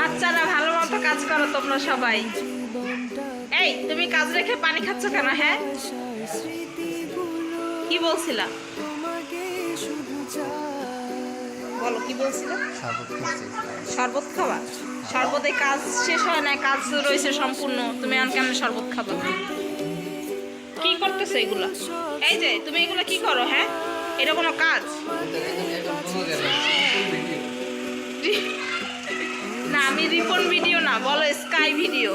বাচ্চারা ভালো মতো কাজ করো তোমরা সবাই। এই, তুমি কাজ রেখে পানি খাচ্ছ কেন হ্যাঁ? কি বলছিলা? বলো, কি শরবতে কাজ শেষ হয় কাজ রয়েছে সম্পূর্ণ। তুমি করতেছো এই যে, তুমি এগুলো কি করো হ্যাঁ? এটা কোনো কাজ? না আমি রিপন ভিডিও না বলো স্কাই ভিডিও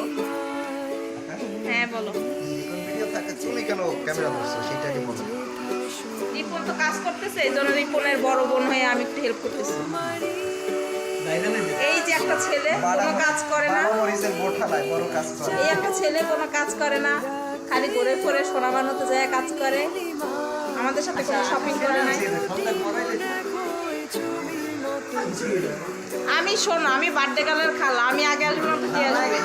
হ্যাঁ বলো তুমি কেন ক্যামেরা ধরছো সেটাকে বলো রিপন তো কাজ করতেছে এই জন্য রিপনের বড় বোন হয়ে আমি একটু হেল্প করতেছি এই যে একটা ছেলে কোনো কাজ করে না করে এই একটা ছেলে কোনো কাজ করে না খালি ঘুরে ফিরে সোনা বানাতে যায় কাজ করে আমাদের সাথে কোনো শপিং করে না আমি শোনো, আমি বার্থডে গালের খালা, আমি আগে আসব না দিয়ে আসবে।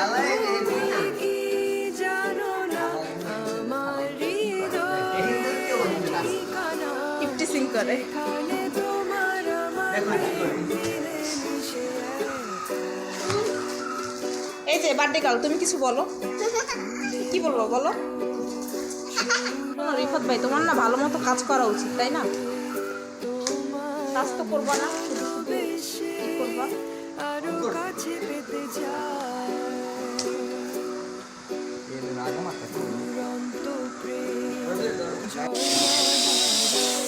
এই যে বার্থডে গার্ল তুমি কিছু বলো। কি বলব, বলো। রিফাত ভাই, তোমার না ভালো মতো কাজ করা উচিত, তাই না? কাজ তো করবা না। শুধু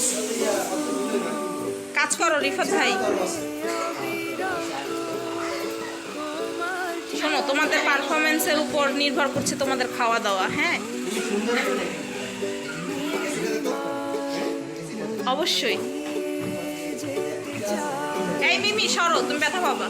শুধু কি করবা কাজ করো রিফাত ভাই। শোনো তোমাদের পারফরমেন্সের উপর নির্ভর করছে তোমাদের খাওয়া দাওয়া হ্যাঁ? অবশ্যই। এই মিমি সরো তুমি ব্যথা পাবা